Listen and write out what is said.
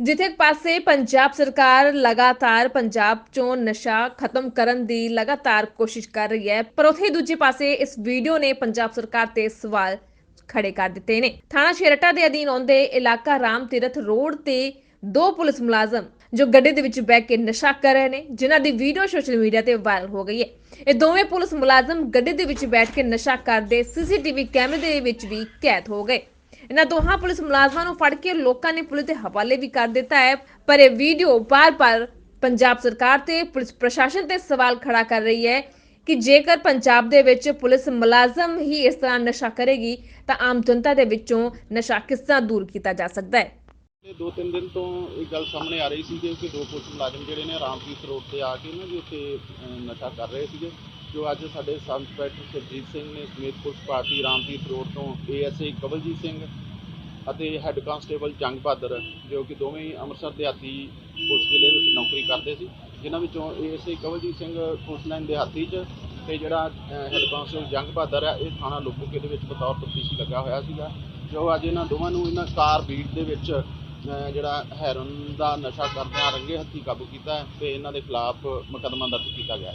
ਜਿੱਥੇ ਪਾਸੇ ਪੰਜਾਬ ਸਰਕਾਰ ਲਗਾਤਾਰ ਪੰਜਾਬ ਚੋਂ ਨਸ਼ਾ ਖਤਮ ਕਰਨ ਦੀ ਲਗਾਤਾਰ ਕੋਸ਼ਿਸ਼ ਕਰ ਰਹੀ ਹੈ, ਪਰ ਉੱਥੇ ਦੂਜੇ ਪਾਸੇ ਇਸ ਵੀਡੀਓ ਨੇ ਪੰਜਾਬ ਸਰਕਾਰ ਤੇ ਸਵਾਲ ਖੜੇ ਕਰ ਦਿੱਤੇ ਨੇ। ਥਾਣਾ ਛੇਰਟਾ ਦੇ ਅਧੀਨ ਆਉਂਦੇ ਇਲਾਕਾ ਰਾਮ ਤੀਰਥ ਰੋਡ ਤੇ ਦੋ ਪੁਲਿਸ ਮੁਲਾਜ਼ਮ ਜੋ ਗੱਡੀ ਦੇ ਵਿੱਚ ਬੈਠ ਕੇ ਨਸ਼ਾ ਕਰ ਰਹੇ ਨੇ, ਜਿਨ੍ਹਾਂ ਦੀ ਵੀਡੀਓ ਸੋਸ਼ਲ ਮੀਡੀਆ ਤੇ ਵਾਇਰਲ ਹੋ ਗਈ ਹੈ। ਇਹ ਦੋਵੇਂ ਪੁਲਿਸ ਮੁਲਾਜ਼ਮ ਗੱਡੀ ਦੇ ਵਿੱਚ ਬੈਠ ਕੇ ਨਸ਼ਾ ਕਰਦੇ, ਸੀਸੀਟੀਵੀ ਕੈਮਰੇ ਦੇ ਵਿੱਚ ਵੀ ਕੈਦ ਹੋ ਗਏ। ਇਹਨਾਂ ਦੋਹਾਂ ਪੁਲਿਸ ਮੁਲਾਜ਼ਮਾਂ ਨੂੰ ਫੜ ਕੇ ਲੋਕਾਂ ਨੇ ਪੁਲਿਸ ਦੇ ਹਵਾਲੇ ਵੀ ਕਰ ਦਿੱਤਾ ਹੈ। ਪਰ ਇਹ ਵੀਡੀਓ ਬਾਰ-ਬਾਰ ਪੰਜਾਬ ਸਰਕਾਰ ਤੇ ਪੁਲਿਸ ਪ੍ਰਸ਼ਾਸਨ ਤੇ ਸਵਾਲ ਖੜਾ ਕਰ ਰਹੀ ਹੈ ਕਿ ਜੇਕਰ ਪੰਜਾਬ ਦੇ ਵਿੱਚ ਪੁਲਿਸ ਮੁਲਾਜ਼ਮ ਹੀ ਇਸ ਤਰ੍ਹਾਂ ਨਸ਼ਾ ਕਰੇਗੀ, ਤਾਂ ਆਮ ਜਨਤਾ ਦੇ ਵਿੱਚੋਂ ਨਸ਼ਾ ਕਿਸ ਤਰ੍ਹਾਂ ਦੂਰ ਕੀਤਾ ਜਾ ਸਕਦਾ ਹੈ? ਇਹ ਦੋ ਤਿੰਨ ਦਿਨ ਤੋਂ ਇਹ ਗੱਲ ਸਾਹਮਣੇ ਆ ਰਹੀ ਸੀ ਕਿ ਦੋ ਪੁਲਿਸ ਮੁਲਾਜ਼ਮ ਜਿਹੜੇ ਨੇ ਰਾਮਪੀਤ ਰੋਡ ਤੇ ਆ ਕੇ ਨਾ ਜੀ ਉੱਥੇ ਨਸ਼ਾ ਕਰ ਰਹੇ ਸੀਗੇ। ਜੋ ਅੱਜ ਸਾਡੇ ਸਬ ਇੰਸਪੈਕਟਰ ਸਰਜੀਤ ਸਿੰਘ ਨੇ ਸਮੇਤ ਪੁਲਿਸ ਪਾਰਟੀ ਰਾਮਦੀਪ ਰੋਡ ਤੋਂ ਏਐਸਏ ਕਵਲਜੀਤ ਸਿੰਘ ਅਤੇ ਹੈੱਡ ਕਾਂਸਟੇਬਲ ਜੰਗ ਬਹਾਦਰ, ਜੋ ਕਿ ਦੋਵੇਂ ਹੀ ਅੰਮ੍ਰਿਤਸਰ ਦਿਹਾਤੀ ਪੁਲਿਸ ਜ਼ਿਲ੍ਹੇ ਵਿੱਚ ਨੌਕਰੀ ਕਰਦੇ ਸੀ, ਜਿਨ੍ਹਾਂ ਵਿੱਚੋਂ ASA Kawaljit Singh police line ਦਿਹਾਤੀ 'ਚ ਤੇ ਜਿਹੜਾ ਹੈੱਡ ਕਾਂਸਟੇਬਲ ਜੰਗ ਬਹਾਦਰ ਆ ਇਹ ਥਾਣਾ ਲੋਕੋਕੇ ਦੇ ਵਿੱਚ ਬਤੌਰ ਤਫਤੀਸ਼ੀ ਲੱਗਾ ਹੋਇਆ ਸੀਗਾ, ਜੋ ਅੱਜ ਇਹਨਾਂ ਦੋਵਾਂ ਨੂੰ ਇਹਨਾਂ ਕਾਰ ਬੀਟ ਦੇ ਵਿੱਚ ਜਿਹੜਾ ਹੈਰਨ ਦਾ ਨਸ਼ਾ ਕਰਦਿਆਂ ਰੰਗੇ ਹੱਥੀ ਕਾਬੂ ਕੀਤਾ ਹੈ ਤੇ ਇਹਨਾਂ ਦੇ ਖਿਲਾਫ ਮੁਕੱਦਮਾ ਦਰਜ ਕੀਤਾ ਗਿਆ